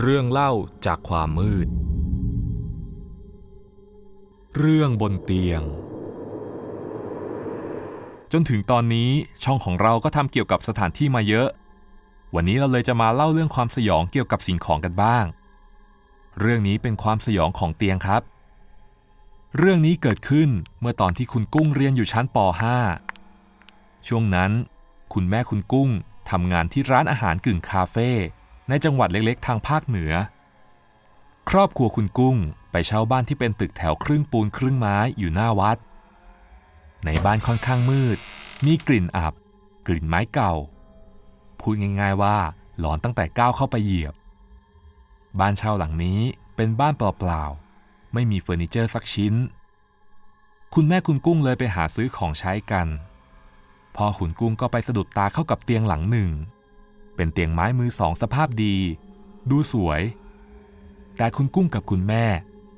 เรื่องเล่าจากความมืด เรื่องบนเตียง จนถึงตอนนี้ช่องของเราก็ทำเกี่ยวกับสถานที่มาเยอะ วันนี้เราเลยจะมาเล่าเรื่องความสยองเกี่ยวกับสิ่งของกันบ้าง เรื่องนี้เป็นความสยองของเตียงครับ เรื่องนี้เกิดขึ้นเมื่อตอนที่คุณกุ้งเรียนอยู่ชั้นป .5 ช่วงนั้น คุณแม่คุณกุ้งทำงานที่ร้านอาหารกึ่งคาเฟ่ ในจังหวัดเล็กๆ ทางภาคเหนือ ครอบครัวคุณกุ้งไปเช่าบ้านที่เป็นตึกแถวครึ่งปูนครึ่งไม้อยู่หน้าวัด ในบ้านค่อนข้างมืด มีกลิ่นอับ กลิ่นไม้เก่า พูดง่ายๆว่าหลอนตั้งแต่ก้าวเข้าไปเหยียบ บ้านเช่าหลังนี้เป็นบ้านเปล่าๆ ไม่มีเฟอร์นิเจอร์สักชิ้น คุณแม่คุณกุ้งเลยไปหาซื้อของใช้กัน พอขุนกุ้งก็ไปสะดุดตาเข้ากับเตียงหลังหนึ่ง เป็นเตียงไม้มือสองสภาพดี ดูสวย แต่คุณกุ้งกับคุณแม่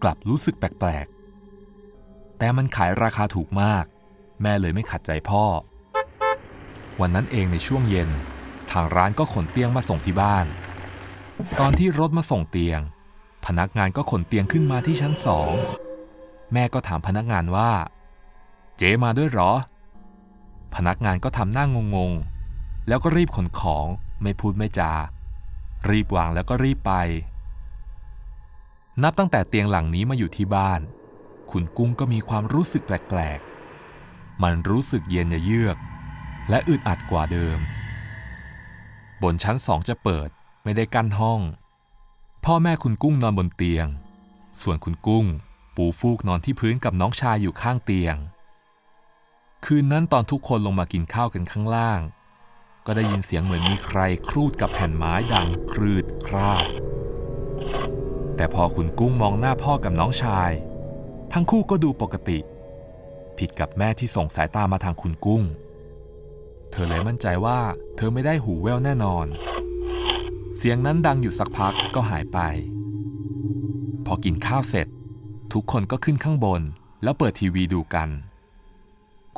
กลับรู้สึกแปลกๆ แต่มันขายราคาถูกมาก แม่เลยไม่ขัดใจพ่อ วันนั้นเองในช่วงเย็น ทางร้านก็ขนเตียงมาส่งที่บ้าน ตอนที่รถมาส่งเตียง พนักงานก็ขนเตียงขึ้นมาที่ชั้นสอง แม่ก็ถามพนักงานว่า เจ๊มาด้วยหรอ พนักงานก็ทำหน้างงงๆแล้วก็รีบขนของ ไม่พูดไม่จา รีบวางแล้วก็รีบไป นับตั้งแต่เตียงหลังนี้มาอยู่ที่บ้าน คุณกุ้งก็มีความรู้สึกแปลกๆ มันรู้สึกเย็นเยือก และอึดอัดกว่าเดิม บนชั้นสองจะเปิดไม่ได้กั้นห้อง พ่อแม่คุณกุ้งนอนบนเตียง ส่วนคุณกุ้งปูฟูกนอนที่พื้นกับน้องชายอยู่ข้างเตียง คืนนั้นตอนทุกคนลงมากินข้าวกันข้างล่าง ก็ได้ยินเสียงเหมือนมีใครครูดกับแผ่นไม้ดังครืดคราบแต่พอคุณกุ้งมองหน้าพ่อกับน้องชาย ทั้งคู่ก็ดูปกติ ผิดกับแม่ที่ส่งสายตามาทางคุณกุ้ง เธอเลยมั่นใจว่าเธอไม่ได้หูแว่วแน่นอน เสียงนั้นดังอยู่สักพักก็หายไป พอกินข้าวเสร็จ ทุกคนก็ขึ้นข้างบนแล้วเปิดทีวีดูกัน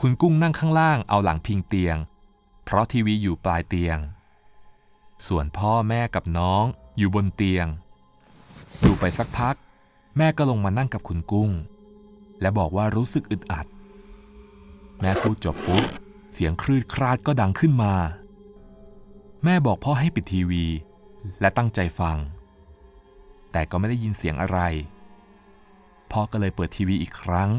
คุณกุ้งนั่งข้างล่างเอาหลังพิงเตียง เพราะทีวีอยู่ปลายเตียง ส่วนพ่อแม่กับน้องอยู่บนเตียง ดูไปสักพัก แม่ก็ลงมานั่งกับคุณกุ้ง และบอกว่ารู้สึกอึดอัด แม่พูดจบปุ๊บเสียงคลืดคราดก็ดังขึ้นมา แม่บอกพ่อให้ปิดทีวี และตั้งใจฟัง แต่ก็ไม่ได้ยินเสียงอะไร พ่อก็เลยเปิดทีวีอีกครั้ง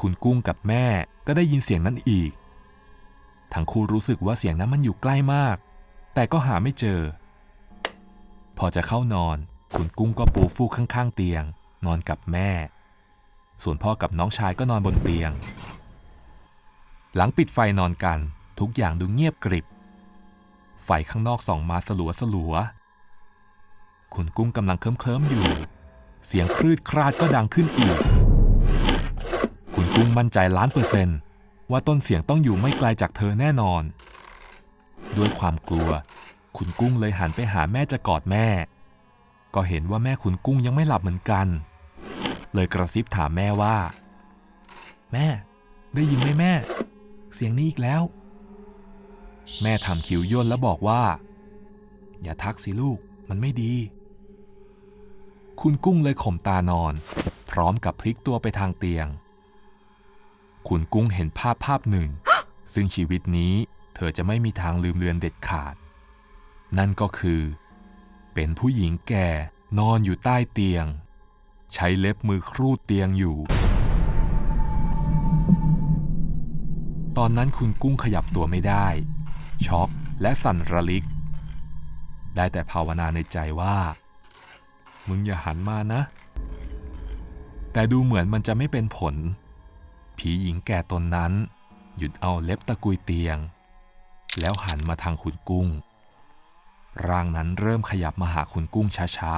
คุณกุ้งกับแม่ก็ได้ยินเสียงนั้นอีก ทั้งคู่รู้สึกว่าเสียงนั้นมันอยู่ใกล้มาก แต่ก็หาไม่เจอ พอจะเข้านอน คุณกุ้งก็ปูฟูกข้างๆ เตียง นอนกับแม่ ส่วนพ่อกับน้องชายก็นอนบนเตียง หลังปิดไฟนอนกัน ทุกอย่างดูเงียบกริบ ไฟข้างนอกส่องมาสลัวสลัวคุณกุ้งกำลังเคลิ้มๆอยู่ เสียงคลืดคราดก็ดังขึ้นอีก คุณกุ้งมั่นใจล้านเปอร์เซ็นต์ ว่าต้นเสียงต้องอยู่ไม่ไกลจากเธอแน่นอน ด้วยความกลัว คุณกุ้งเลยหันไปหาแม่จะกอดแม่ ก็เห็นว่าแม่คุณกุ้งยังไม่หลับเหมือนกัน เลยกระซิบถามแม่ว่า แม่ ได้ยินไหมแม่ เสียงนี้อีกแล้ว แม่ทำคิ้วย่นแล้วบอกว่า อย่าทักสิลูกมันไม่ดี คุณกุ้งเลยข่มตานอน พร้อมกับพลิกตัวไปทางเตียง คุณกุ้งเห็นภาพภาพหนึ่ง ซึ่งชีวิตนี้เธอจะไม่มีทางลืมเลือนเด็ดขาด นั่นก็คือ เป็นผู้หญิงแก่นอนอยู่ใต้เตียง ใช้เล็บมือครูดเตียงอยู่ ตอนนั้นคุณกุ้งขยับตัวไม่ได้ ช็อกและสั่นระลิก ได้แต่ภาวนาในใจว่า มึงอย่าหันมานะ แต่ดูเหมือนมันจะไม่เป็นผล ผีหญิงแก่ตนนั้น หยุดเอาเล็บตะกุยเตียง แล้วหันมาทางคุณกุ้ง ร่างนั้นเริ่มขยับมาหาคุณกุ้งช้า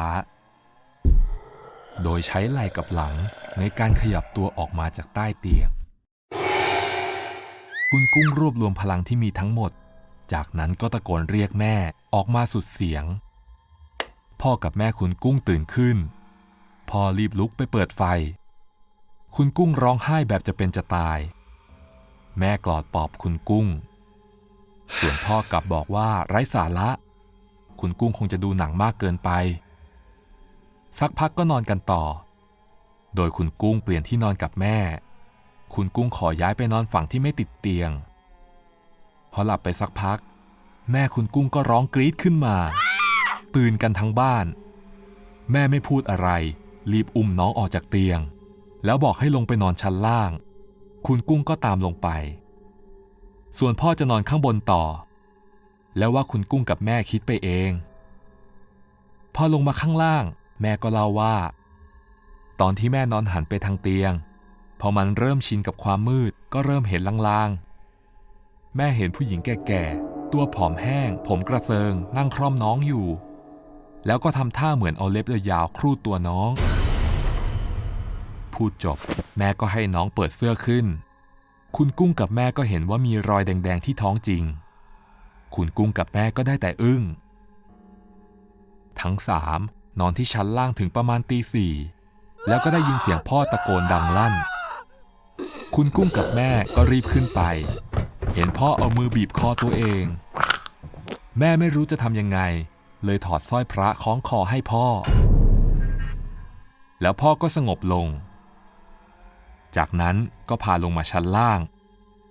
ๆ โดยใช้ไหล่กับหลังในการขยับตัวออกมาจากใต้เตียงคุณกุ้งรวบรวมพลังที่มีทั้งหมด จากนั้นก็ตะโกนเรียกแม่ออกมาสุดเสียง พ่อกับแม่คุณกุ้งตื่นขึ้น พ่อรีบลุกไปเปิดไฟ คุณกุ้งร้องไห้แบบจะเป็นจะตาย แม่กอดปลอบคุณกุ้ง ส่วนพ่อกลับบอกว่าไร้สาระ คุณกุ้งคงจะดูหนังมากเกินไป สักพักก็นอนกันต่อ โดยคุณกุ้งเปลี่ยนที่นอนกับแม่ คุณกุ้งขอย้ายไปนอนฝั่งที่ไม่ติดเตียง พอหลับไปสักพัก แม่คุณกุ้งก็ร้องกรี๊ดขึ้นมา ตื่นกันทั้งบ้าน แม่ไม่พูดอะไร รีบอุ้มน้องออกจากเตียง แล้วบอกให้ลงไปนอนชั้นล่าง คุณกุ้งก็ตามลงไป ส่วนพ่อจะนอนข้างบนต่อ แล้วว่าคุณกุ้งกับแม่คิดไปเอง พอลงมาข้างล่าง แม่ก็เล่าว่า ตอนที่แม่นอนหันไปทางเตียง พอมันเริ่มชินกับความมืดก็เริ่มเห็นลางๆ แม่เห็นผู้หญิงแก่ๆ ตัวผอมแห้ง ผมกระเซิง นั่งคร่อมน้องอยู่ แล้วก็ทำท่าเหมือนเอาเล็บยาวๆครูดตัวน้อง พูดจบ แม่ก็ให้น้องเปิดเสื้อขึ้น คุณกุ้งกับแม่ก็เห็นว่ามีรอยแดง ๆ ที่ท้องจริง คุณกุ้งกับแม่ก็ได้แต่อึ้ง ทั้งสามนอนที่ชั้นล่างถึงประมาณตีสี่แล้วก็ได้ยินเสียงพ่อตะโกนดังลั่น คุณกุ้งกับแม่ก็รีบขึ้นไป เห็นพ่อเอามือบีบคอตัวเอง แม่ไม่รู้จะทำยังไง เลยถอดสร้อยพระคล้องคอให้พ่อ แล้วพ่อก็สงบลง จากนั้นก็พาลงมาชั้นล่าง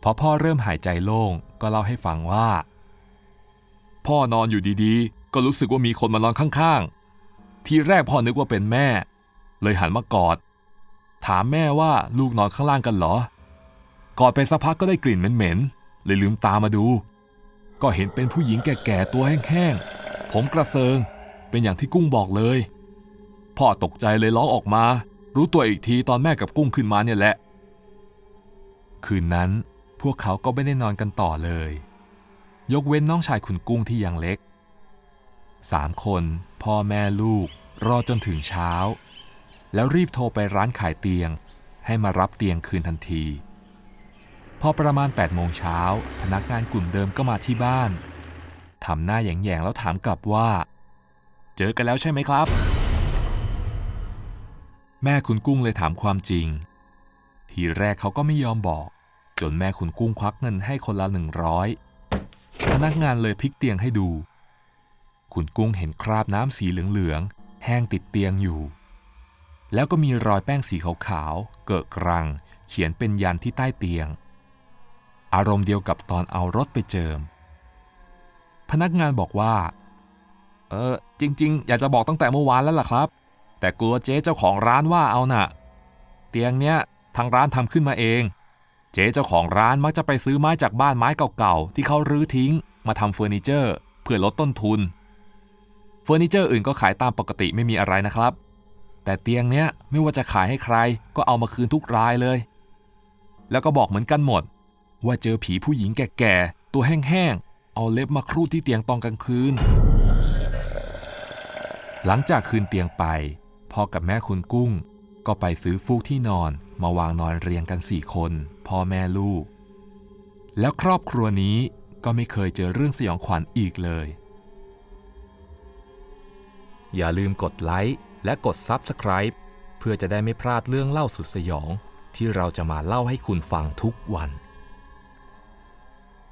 พอพ่อเริ่มหายใจโล่งก็เล่าให้ฟังว่า พ่อนอนอยู่ดีๆ ก็รู้สึกว่ามีคนมานอนข้างๆ ทีแรกพ่อนึกว่าเป็นแม่ เลยหันมากอด ถามแม่ว่าลูกนอนข้างล่างกันเหรอ กอดไปสักพักก็ได้กลิ่นเหม็นๆ เลยลืมตามาดู ก็เห็นเป็นผู้หญิงแก่ๆ ตัวแห้งๆ ผมกระเซิง เป็นอย่างที่กุ้งบอกเลย พ่อตกใจเลยร้องออกมา รู้ตัวอีกทีตอนแม่กับกุ้งขึ้นมาเนี่ยแหละ คืนนั้นพวกเขาก็ไม่ได้นอนกันต่อเลย ยกเว้นน้องชายคุณกุ้งที่ยังเล็กสามคนพ่อแม่ลูก รอจนถึงเช้า แล้วรีบโทรไปร้านขายเตียง ให้มารับเตียงคืนทันที พอประมาณ8โมงเช้าพนักงานกลุ่มเดิมก็มาที่บ้านทำหน้าแหยงๆแล้วถามกลับว่า เจอกันแล้วใช่ไหมครับ แม่คุณกุ้งเลยถามความจริง ทีแรกเขาก็ไม่ยอมบอก จนแม่คุณกุ้งควักเงินให้คนละหนึ่งร้อยพนักงานเลยพลิกเตียงให้ดู คุณกุ้งเห็นคราบน้ำสีเหลืองๆแห้งติดเตียงอยู่ แล้วก็มีรอยแป้งสีขาวๆเกิดกรัง เขียนเป็นยันที่ใต้เตียง อารมณ์เดียวกับตอนเอารถไปเจิม พนักงานบอกว่า เออจริง ๆ อยากจะบอกตั้งแต่เมื่อวานแล้วล่ะครับ แต่กลัวเจ๊เจ้าของร้านว่าเอาน่ะ เตียงเนี้ยทางร้านทำขึ้นมาเอง เจ๊เจ้าของร้านมักจะไปซื้อไม้จากบ้านไม้เก่าๆที่เขารื้อทิ้ง มาทำเฟอร์นิเจอร์ เพื่อลดต้นทุน เฟอร์นิเจอร์อื่นก็ขายตามปกติไม่มีอะไรนะครับ แต่เตียงเนี้ยไม่ว่าจะขายให้ใครก็เอามาคืนทุกรายเลย แล้วก็บอกเหมือนกันหมด ว่าเจอผีผู้หญิงแก่ๆตัวแห้งๆเอาเล็บมาครูดที่เตียงตอนกลางคืน หลังจากคืนเตียงไป พ่อกับแม่คุณกุ้ง ก็ไปซื้อฟูกที่นอนมาวางนอนเรียงกันสี่คน พ่อแม่ลูก แล้วครอบครัวนี้ก็ไม่เคยเจอเรื่องสยองขวัญอีกเลย อย่าลืมกดไลค์และกด Subscribe เพื่อจะได้ไม่พลาดเรื่องเล่าสุดสยองที่เราจะมาเล่าให้คุณฟังทุกวัน